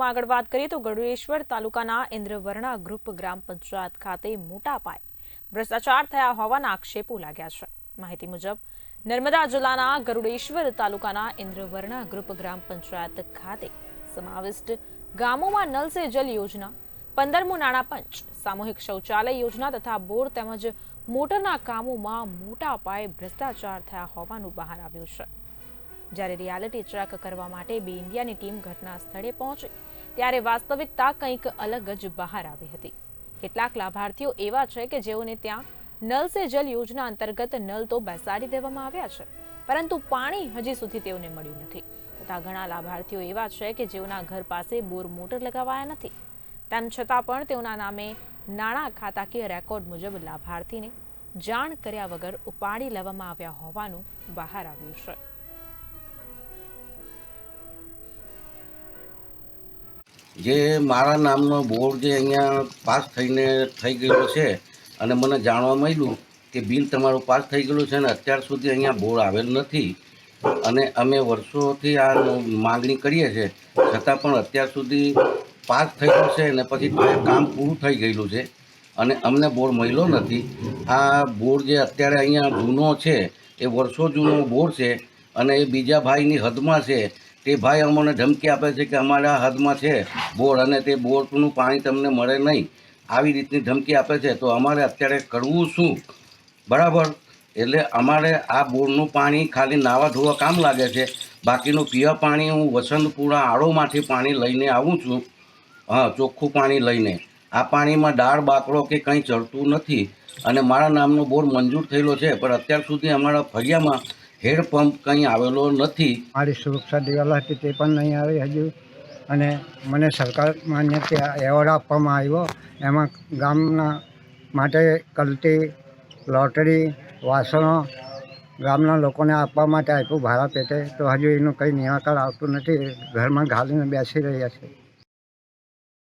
આગળ વાત કરીએ તો ગઢેશ્વર તાલુકાના ઇન્દ્રવર્ણા ગ્રુપ ગ્રામ પંચાયત ખાતે મોટા પાયે ભ્રષ્ટાચાર થયા હોવાના આક્ષેપો લાગ્યા છે. માહિતી મુજબ, નર્મદા જિલ્લાના ગરુડેશ્વર તાલુકાના ઇન્દ્રવર્ણા ગ્રુપ ગ્રામ પંચાયત ખાતે સમાવિષ્ટ ગામોમાં નલ સે જલ યોજના, પંદરમું નાણાં પંચ, સામૂહિક શૌચાલય યોજના તથા બોર તેમજ મોટરના કામોમાં મોટા પાયે ભ્રષ્ટાચાર થયા હોવાનું બહાર આવ્યું છે. જ્યારે રિયાલિટી ચેક કરવા માટે બે ઇન્ડિયાની ટીમ ઘટના સ્થળે પહોંચી, ત્યારે વાસ્તવિકતા કંઈક અલગ જ બહાર આવી હતી. કેટલાક લાભાર્થીઓ એવા છે કે જેઓને ત્યાં નલ સે જલ યોજના અંતર્ગત નલ તો બેસાડી દેવામાં આવ્યા છે, પરંતુ પાણી હજી સુધી તેઓને મળ્યું નથી. તથા ઘણા લાભાર્થીઓ એવા છે કે જેઓના ઘર પાસે બોર મોટર લગાવાયા નથી. તેમ છતાં પણ તેઓના નામે નાણાં ખાતાકીય રેકોર્ડ મુજબ લાભાર્થીને જાણ કર્યા વગર ઉપાડી લેવામાં આવ્યા હોવાનું બહાર આવ્યું છે. જે મારા નામનો બોર્ડ જે અહીંયા પાસ થઈને થઈ ગયેલો છે અને મને જાણવા મળ્યું કે બિલ તમારું પાસ થઈ ગયેલું છે ને અત્યાર સુધી અહીંયા બોર્ડ આવેલ નથી. અને અમે વર્ષોથી આ માગણી કરીએ છીએ. છતાં પણ અત્યાર સુધી પાસ થયેલું છે ને પછી કામ પૂરું થઈ ગયેલું છે. અને અમને બોર્ડ મળ્યો નથી. આ બોર્ડ જે અત્યારે અહીંયા જૂનો છે, એ વર્ષો જૂનો બોર્ડ છે અને એ બીજા ભાઈની હદમાં છે. તે ભાઈ અમને ધમકી આપે છે કે અમારા હદમાં છે બોર અને તે બોરનું પાણી તમને મળે નહીં. આવી રીતની ધમકી આપે છે. તો અમારે અત્યારે કરવું શું? બરાબર? એટલે અમારે આ બોરનું પાણી ખાલી નાવા ધોવા કામ લાગે છે. બાકીનું પીવા પાણી હું વસંતપુરા આળોમાંથી પાણી લઈને આવું છું. હા, ચોખ્ખું પાણી લઈને. આ પાણીમાં દાળ બાકડો કે કંઈ ચડતું નથી. અને મારા નામનો બોર મંજૂર થયેલો છે. પણ અત્યાર સુધી અમારા ફળિયામાં હેડપંપ કંઈ આવેલો નથી. મારી સુરક્ષા દિવાલ હતી તે પણ નહીં આવી હજુ. અને મને સરકાર માન્ય એવોર્ડ આપવામાં આવ્યો. એમાં ગામના માટે કલટી, લોટરી, વાસણો ગામના લોકોને આપવા માટે આપ્યું. ભાડા પેટે તો હજુ એનું કંઈ નિરાકરણ આવતું નથી. ઘરમાં ઘાલીને બેસી રહ્યા છે.